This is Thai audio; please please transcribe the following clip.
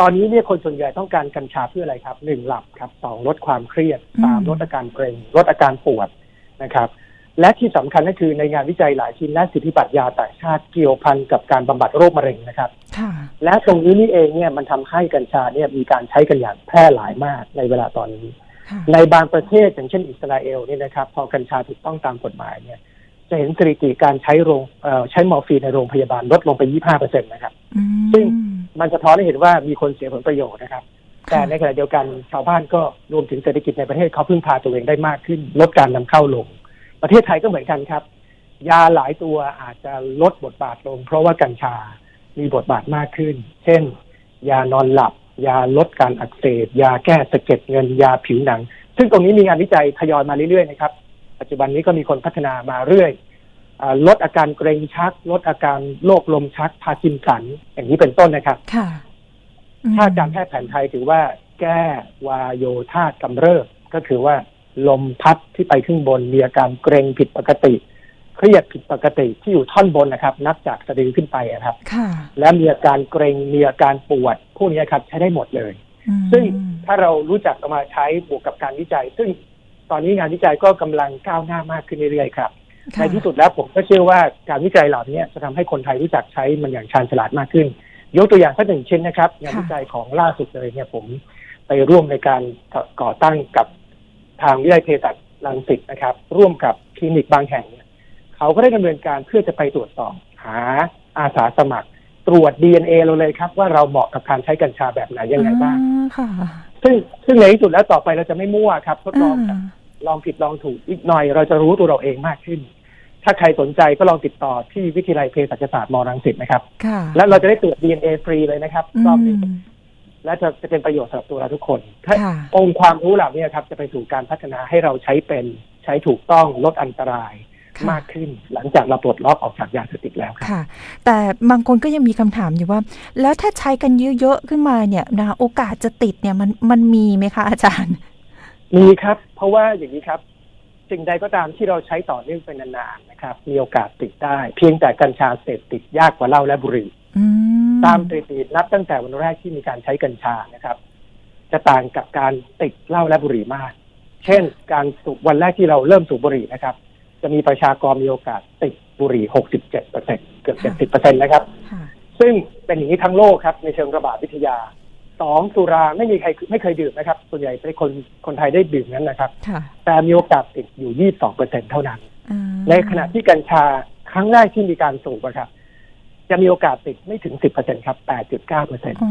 ตอนนี้เนี่ยคนส่วนใหญ่ต้องการกัญชาเพื่ออะไรครับหนึ่งหลับครับสองลดความเครียดสามอืมลดอาการเกร็งลดอาการปวดนะครับ และที่สำคัญก็คือในงานวิจัยหลายชิ้นและสิทธิบัตรยาต่างชาติเกี่ยวพันกับการบำบัดโรคมะเร็งนะครับค่ะและตรงนี้นี่เองเนี่ยมันทำให้กัญชาเนี่ยมีการใช้กันอย่างแพร่หลายมากในเวลาตอนนี้ค่ะในบางประเทศอย่างเช่นอิสราเอลเนี่ยนะครับ พอกัญชาถูกต้องตามกฎหมายเนี่ย จะเห็นสถิติการใช้โรงเอ่อใช้มอร์ฟีนในโรงพยาบาลลดลงไป 25เปอร์เซ็นต์นะครับอืมซึ่ง มันสะท้อนให้เห็นว่ามีคนเสียผลประโยชน์นะครับค่ะแต่ในขณะเดียวกันชาวบ้านก็รวมถึงเศรษฐกิจในประเทศเขาพึ่งพาตัวเองได้มากขึ้น ลดการนำเข้าลง ประเทศไทยก็เหมือนกันครับ ยาหลายตัวอาจจะลดบทบาทลง เพราะว่ากัญชา มีบทบาทมากขึ้น เช่น ยานอนหลับ ยาลดการอักเสบ ยาแก้สะเก็ดเงิน ยาผิวหนัง ซึ่งตรงนี้มีงานวิจัยทยอยมาเรื่อยๆนะครับ ปัจจุบันนี้ก็มีคนพัฒนามาเรื่อยอ่า ลดอาการเกรงชัก ลดอาการโรคลมชักพาร์กินสัน อย่างนี้เป็นต้นนะครับค่ะอืมถ้าการแพทย์แผนไทยถือว่าแก้วายโยธาตกำเริบก็คือว่าลมพัดที่ไปขึ้นบนมีอาการเกรงผิดปกติ เครียดผิดปกติที่อยู่ท่อนบนนะครับ นับจากสะดือขึ้นไปอะครับค่ะและมีอาการเกรงมีอาการปวดพวกนี้ครับใช้ได้หมดเลยอืมซึ่งถ้าเรารู้จักเอามาใช้บวกกับการวิจัย ซึ่งตอนนี้งานวิจัยก็กำลังก้าวหน้ามากขึ้นเรื่อยๆครับค่ะ ในที่สุดแล้วผมก็เชื่อว่าการวิจัยเหล่านี้จะทำให้คนไทยรู้จักใช้มันอย่างชาญฉลาดมากขึ้น ยกตัวอย่างสักหนึ่งชิ้นนะครับงานวิจัยของล่าสุดเลยเนี่ยผมไปร่วมในการก่อตั้งกับทางวิทยาลัยเภสัชรังสิตนะครับ ร่วมกับคลินิกบางแห่งเนี่ยเขาก็ได้ดำเนินการเพื่อจะไปตรวจสอบหาอาสาสมัคร ตรวจ DNA เราเลยครับ ว่าเราเหมาะกับการใช้กัญชาแบบไหนยังไงบ้างอ่ค่ะซึ่งซึ่งในที่สุดแล้วต่อไปเราจะไม่มั่วครับ ทดลองอ่า ลองผิดลองถูกอีกหน่อย เราจะรู้ตัวเราเองมากขึ้น ถ้าใครสนใจก็ลองติดต่อที่วิทยาลัยเภสัชศาสตร์มรังสิตนะครับค่ะแล้วเราจะได้ตรวจ DNA ฟรีเลยนะครับอืรอบนี้มและจะจะเป็นประโยชน์สำหรับตัวเราทุกคน ถ้าค่ะองค์ความรู้เหล่านี้ครับ จะไปสู่การพัฒนาให้เราใช้เป็นใช้ถูกต้องลดอันตรายค่ะมากขึ้นหลังจากเราปลดล็อกออกจากยาเสพติดแล้วครับค่ะ แต่บางคนก็ยังมีคำถามอยู่ว่า แล้วถ้าใช้กันเยอะๆขึ้นมาเนี่ยนะคะโอกาสจะติดเนี่ยมันมันมีไหมคะอาจารย์ มีครับ เพราะว่าอย่างนี้ครับสิ่งใดก็ตามที่เราใช้ต่อเนื่องเป็นนานๆนะครับ มีโอกาสติดได้ เพียงแต่กัญชาเสพติดยากกว่าเหล้าและบุหรี่อืมตามสถิตินับตั้งแต่วันแรกที่มีการใช้กัญชานะครับ จะต่างกับการติดเหล้าและบุหรี่มาก เช่น การสูบวันแรกที่เราเริ่มสูบบุหรี่นะครับ จะมีประชากรมีโอกาสติดบุหรี่ 67เปอร์เซ็นเกือบ70เปอร์เซ็นนะครับค่ะซึ่งเป็นอย่างนี้ทั้งโลกครับในเชิงระบาดวิทยา สองสุราไม่มีใครไม่เคยดื่มนะครับ ส่วนใหญ่เป็นคนคนไทยได้ดื่มนั้นนะครับค่ะแต่มีโอกาสติดอยู่ 22เปอร์เซ็นเท่านั้นอ่าในขณะที่กัญชาครั้งแรกที่มีการสูบอะครับ จะมีโอกาสติดไม่ถึง 10เปอร์เซ็นครับ 8.9เปอร์เซ็นอ๋อ